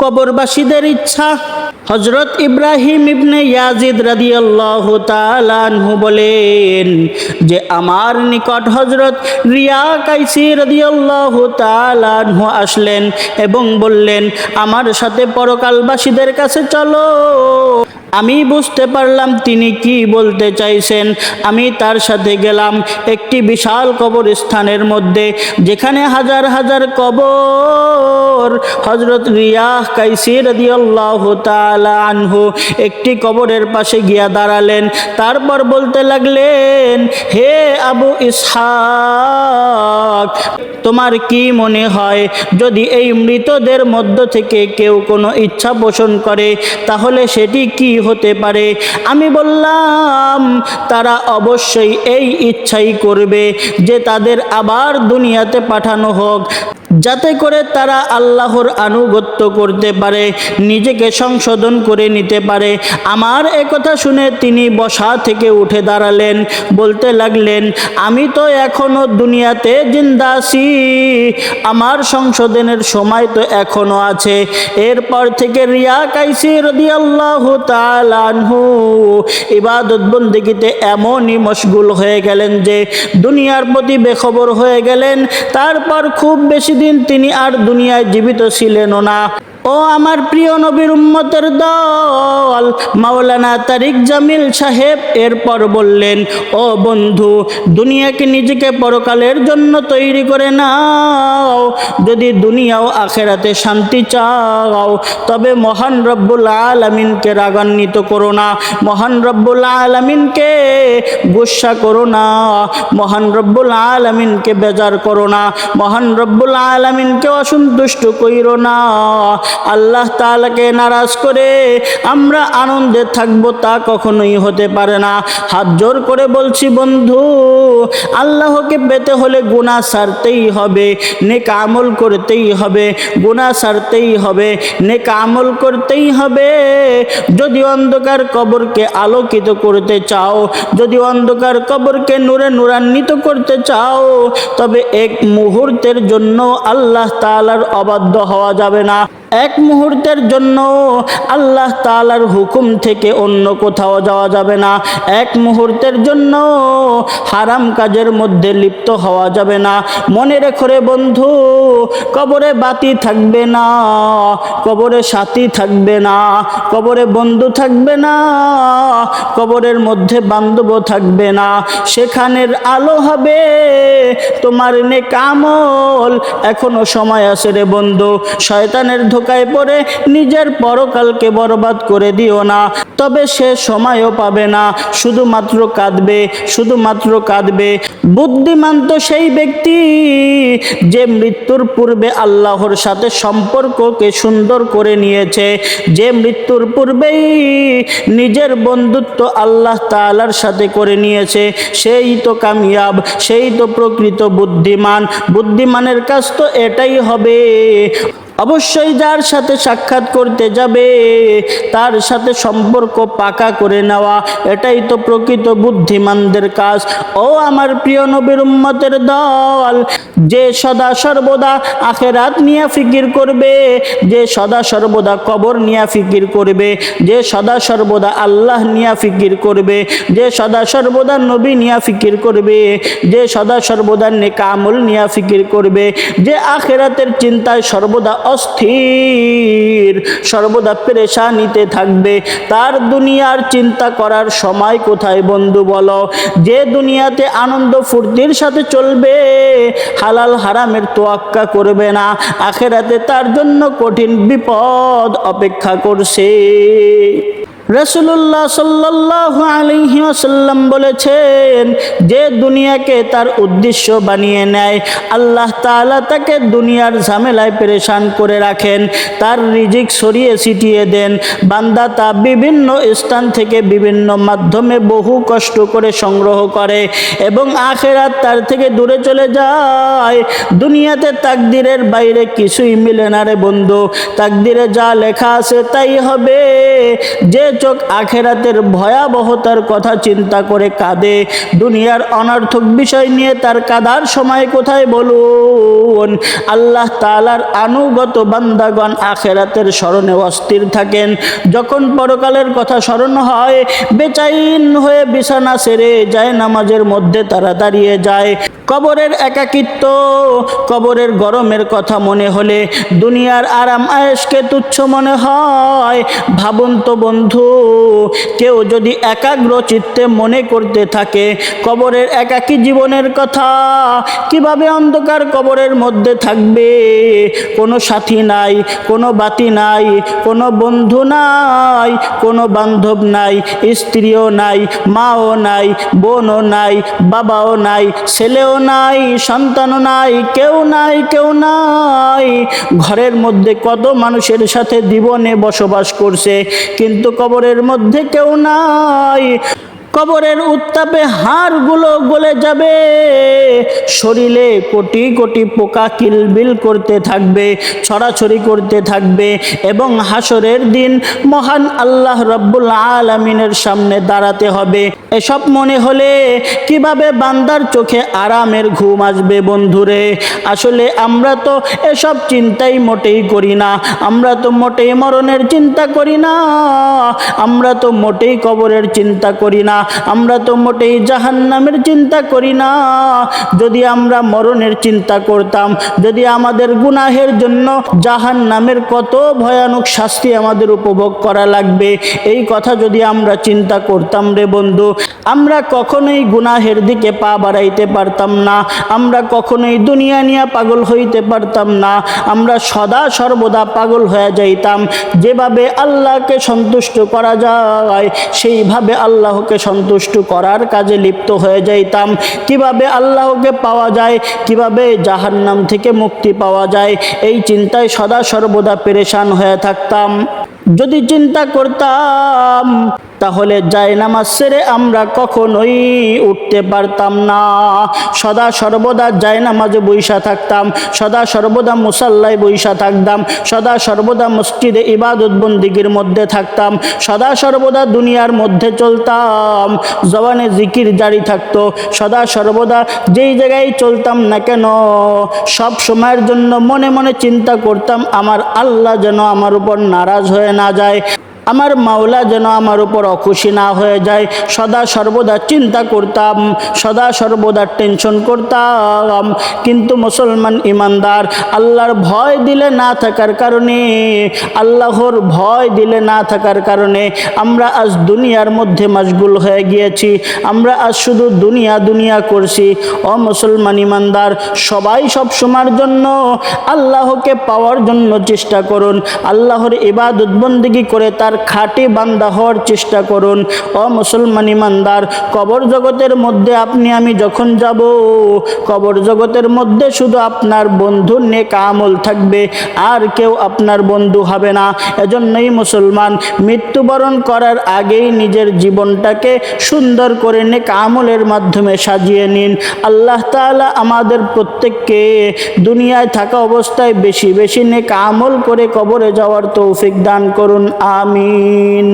কবরবাসীদের ইচ্ছা। হজরত ইব্রাহিম ইবনে ইয়াজিদ রাদিয়াল্লাহু তাআলা আনহু বলেন যে, আমার নিকট হজরত রিয়া কাইসি রাদিয়াল্লাহু তাআলা আনহু আসলেন এবং বললেন, আমার সাথে পরকালবাসীদের কাছে চলো। আমি বুঝতে পারলাম তিনি কি বলতে চাইছেন। আমি তার সাথে গেলাম একটি বিশাল কবরস্থানের মধ্যে, যেখানে হাজার হাজার কবর। হজরত রিয়াহ কাইসি রাদিয়াল্লাহু তাআলা আনহু একটি কবরের পাশে গিয়া দাঁড়ালেন। তারপর বলতে লাগলেন, হে আবু ইসহাক তোমার কি মনে হয়? যদি এই মৃতদের মধ্য থেকে কেউ কোনো ইচ্ছা পোষণ করে, তাহলে সেটি কি হতে পারে? আমি বললাম, তারা অবশ্যই এই ইচ্ছাই করবে যে তাদের আবার দুনিয়াতে পাঠানো হোক। যাতে করে তারা আল্লাহর আনুগত্য করতে পারে, নিজেকে সংশোধন করে নিতে পারে। আমার একথা শুনে তিনি বসা থেকে উঠে দাঁড়ালেন, বলতে লাগলেন, আমি তো এখনও দুনিয়াতে জিন্দা আছি। আমার সংশোধনের সময় তো এখনও আছে। এরপর থেকে রিয়া কাইসি রদিয়াল্লাহু আনহু ইবাদত বন্দিগিতে এমনই মশগুল হয়ে গেলেন যে দুনিয়ার প্রতি বেখবর হয়ে গেলেন। তারপর খুব বেশি দিন তিনি আর দুনিয়ায় জীবিত ছিলেনও না। ও আমার প্রিয় নবীর উম্মতের দল, মাওলানা তারিক জামিল সাহেব এরপর বললেন, ও বন্ধু, দুনিয়াকে নিজেকে পরকালের জন্য তৈরি করে নাও। যদি দুনিয়াও আখেরাতে শান্তি চাও, তবে মহান রব্বুল আলমিনকে রাগান্বিত করো না। মহান রব্বুল আলমিনকে গুসা করো না। মহান রব্বুল আলমিনকে বেজার করো না। মহান রব্বুল আলমিনকে অসন্তুষ্ট কইরো না। আল্লাহ তাআলাকে নারাজ করে আমরা আনন্দে থাকব তা কখনোই হতে পারে না। হাত জোর করে বলছি, বন্ধু, আল্লাহকে পেতে হলে গুণা সারতেই হবে, নেক আমল করতেই হবে গুণা সারতেই হবে, নেক আমল করতেই হবে। যদি অন্ধকার কবরকে আলোকিত করতে চাও, যদি অন্ধকার কবরকে নূরে নূরান্বিত করতে চাও, তবে এক মুহূর্তের জন্য আল্লাহ তাআলার অবাধ্য হওয়া যাবে না। এক মুহূর্তের জন্য আল্লাহ তাআলার হুকুম থেকে অন্য কোথাও যাওয়া যাবে না। এক মুহূর্তের জন্য হারাম কাজের মধ্যে লিপ্ত হওয়া যাবে না। মনে রেখো রে বন্ধু, কবরে বাতি থাকবে না, কবরে সাথী থাকবে না, কবরে বন্ধু থাকবে না, কবরের মধ্যে বান্ধব থাকবে না। সেখানের আলো হবে তোমার নে কামল এখনও সময় আছে রে বন্ধু, শয়তানের ধোকায় পড়ে, নিজের পরকালকে বরবাদ করে দিও না। তবে সে সময়ও পাবে না। শুধুমাত্র কাঁদবে শুধুমাত্র কাঁদবে। বুদ্ধিমান তো সেই ব্যক্তি যে মৃত্যুর পূর্বে আল্লাহর সাথে সম্পর্ককে সুন্দর করে নিয়েছে। যে মৃত্যুর পূর্বেই নিজের বন্ধুত্ব আল্লাহ তালার সাথে করে নিয়েছে। সেই তো কামিয়াব, সেই তো প্রকৃত বুদ্ধিমান। বুদ্ধিমানের কাজ তো এটাই হবে। অবশ্যই যার সাথে সাক্ষাৎ করতে যাবে, তার সাথে সম্পর্ক পাকা করে নেওয়া, এটাই তো প্রকৃত বুদ্ধিমানদের কাজ। ও আমার প্রিয় নবীর উম্মতের দল, যে সদা সর্বদা আখেরাত নিয়ে ফিকির করবে, যে সদা সর্বদা কবর নিয়ে ফিকির করবে, যে সদা সর্বদা আল্লাহ নিয়ে ফিকির করবে, যে সদা সর্বদা নবী নিয়ে ফিকির করবে, যে সদা সর্বদা নেকামল নিয়ে ফিকির করবে, যে আখেরাতের চিন্তায় সর্বদা অস্থির। সর্বদা পেরেশানিতে থাকবে। তার দুনিয়ার চিন্তা করার সময় কোথায় বন্ধু বলো? যে দুনিয়াতে আনন্দ ফুর্তির সাথে চলবে, হালাল হারামের তোয়াক্কা করবে না। আখেরাতে তার জন্য কঠিন বিপদ অপেক্ষা করছে। রসুল্লাহ সাল্লাহ আলহি আসাল্লাম বলেছেন, যে দুনিয়াকে তার উদ্দেশ্য বানিয়ে নেয়, আল্লাহ তাআলা তাকে দুনিয়ার ঝামেলায় পেরেশান করে রাখেন, তার রিজিক সরিয়ে ছিটিয়ে দেন। বান্দা তা বিভিন্ন স্থান থেকে বিভিন্ন মাধ্যমে বহু কষ্ট করে সংগ্রহ করে এবং আখেরাত তার থেকে দূরে চলে যায়। দুনিয়াতে তাকদিরের বাইরে কিছুই মিলে না রে বন্ধু। তাকদিরে যা লেখা আছে তাই হবে। যে চোখ আখেরাতের ভয়াবহতার কথা চিন্তা করে কাঁদে। দুনিয়ার অনার্থক বিষয় নিয়ে তার কাদার সময় কোথায় বলুন? আল্লাহ তালার আনুগত বান্দাগণ আখেরাতের স্মরণে অস্থির থাকেন। যখন পরকালের কথা স্মরণ হয়, বেচাইন হয়ে বিছানা সেরে যায়, নামাজের মধ্যে তারা দাঁড়িয়ে যায়। কবরের একাকিত্ব, কবরের গরমের কথা মনে হলে দুনিয়ার আরাম আয়েসকে তুচ্ছ মনে হয়। ভাবুন তো বন্ধু কেউ যদি একাগ্র চিত্তে মনে করতে থাকে কবরের একাকী জীবনের কথা, কীভাবে অন্ধকার কবরের মধ্যে থাকবে? কোনো সাথী নাই, কোনো বাতি নাই, কোনো বন্ধু নাই, কোনো বান্ধব নাই, স্ত্রীও নাই, মাও নাই, বোনও নাই, বাবাও নাই, ছেলেও নাই, সন্তানও নাই, কেউ নাই কেউ নাই। ঘরের মধ্যে কত মানুষের সাথে জীবনে বসবাস করছে, কিন্তু কবরের মধ্যে কেউ নাই। কবরের উত্তাপে হাড়গুলো গলে যাবে। শরীরে কোটি কোটি পোকা কিলবিল করতে থাকবে, ছড়াছড়ি করতে থাকবে এবং হাসরের দিন মহান আল্লাহ রব্বুল আলমিনের সামনে দাঁড়াতে হবে। এসব মনে হলে কীভাবে বান্দার চোখে আরামের ঘুম আসবে বন্ধুরে? আসলে আমরা তো এসব চিন্তাই মোটেই করি না, আমরা তো মোটেই মরণের চিন্তা করি না, আমরা তো মোটেই কবরের চিন্তা করি না, আমরা তো মোটেই জাহান্নামের চিন্তা করি না। যদি আমরা মরণের চিন্তা করতাম। যদি আমাদের গুনাহের জন্য জাহান্নামের কত ভয়ানক শাস্তি আমাদের উপভোগ করা লাগবে, এই কথা যদি আমরা চিন্তা করতাম রে বন্ধু, আমরা কখনোই গুনাহের দিকে পা বাড়াইতে পারতাম না, আমরা কখনোই দুনিয়া নিয়ে পাগল হইতে পারতাম না, আমরা সদা সর্বদা পাগল হয়ে যাইতাম। যেভাবে আল্লাহকে সন্তুষ্ট করা যায়, সেইভাবে আল্লাহকে সন্তুষ্ট করার কাজে লিপ্ত হয়ে যাইতাম। কীভাবে আল্লাহকে পাওয়া যায়, কীভাবে জাহান্নাম থেকে মুক্তি পাওয়া যায়, এই চিন্তায় সদা সর্বদা পেরেশান হয়ে থাকতাম। যদি চিন্তা করতাম তাহলে যাই নামাজ সেরে আমরা কখনোই উঠতে পারতাম না। সদা সর্বদা যাই নামাজে বৈশা থাকতাম, সদা সর্বদা মুসাল্লায় বৈশা থাকতাম, সদা সর্বদা মসজিদে ইবাদত বন্দিগির মধ্যে থাকতাম, সদা সর্বদা দুনিয়ার মধ্যে চলতাম, জবানে জিকির জারি থাকতো, সদা সর্বদা যেই জায়গায় চলতাম না কেন, সব সময়ের জন্য মনে মনে চিন্তা করতাম, আমার আল্লাহ যেন আমার উপর নারাজ হয়ে না যায়। আমার মাওলা যেন আমার উপর অখুশি না হয়ে যায়। সদা সর্বদা চিন্তা করতাম, সদা সর্বদা টেনশন করতাম। কিন্তু মুসলমান ইমানদার, আল্লাহর ভয় দিলে না থাকার কারণে, আল্লাহর ভয় দিলে না থাকার কারণে আমরা আজ দুনিয়ার মধ্যে মশগুল হয়ে গিয়েছি। আমরা আজ শুধু দুনিয়া দুনিয়া করছি। ও মুসলমান ইমানদার, সবাই সব সময়ের জন্য আল্লাহকে পাওয়ার জন্য চেষ্টা করুন। আল্লাহর ইবাদত বন্দিগি করে তার খাঁটি বান্দা হওয়ার চেষ্টা করুন। ও মুসলমান ইমানদার, কবর জগতের মধ্যে আপনি, আমি যখন যাব, কবর জগতের মধ্যে শুধু আপনার বন্ধু নেক আমল থাকবে, আর কেউ আপনার বন্ধু হবে না। এজন্যই মুসলমান, মৃত্যুবরণ করার আগেই নিজের জীবনটাকে সুন্দর করে নেক আমলের মাধ্যমে সাজিয়ে নিন। আল্লাহ তাআলা আমাদের প্রত্যেককে দুনিয়ায় থাকা অবস্থায় বেশি বেশি নেক আমল করে কবরে যাওয়ার তৌফিক দান করুন। আমিন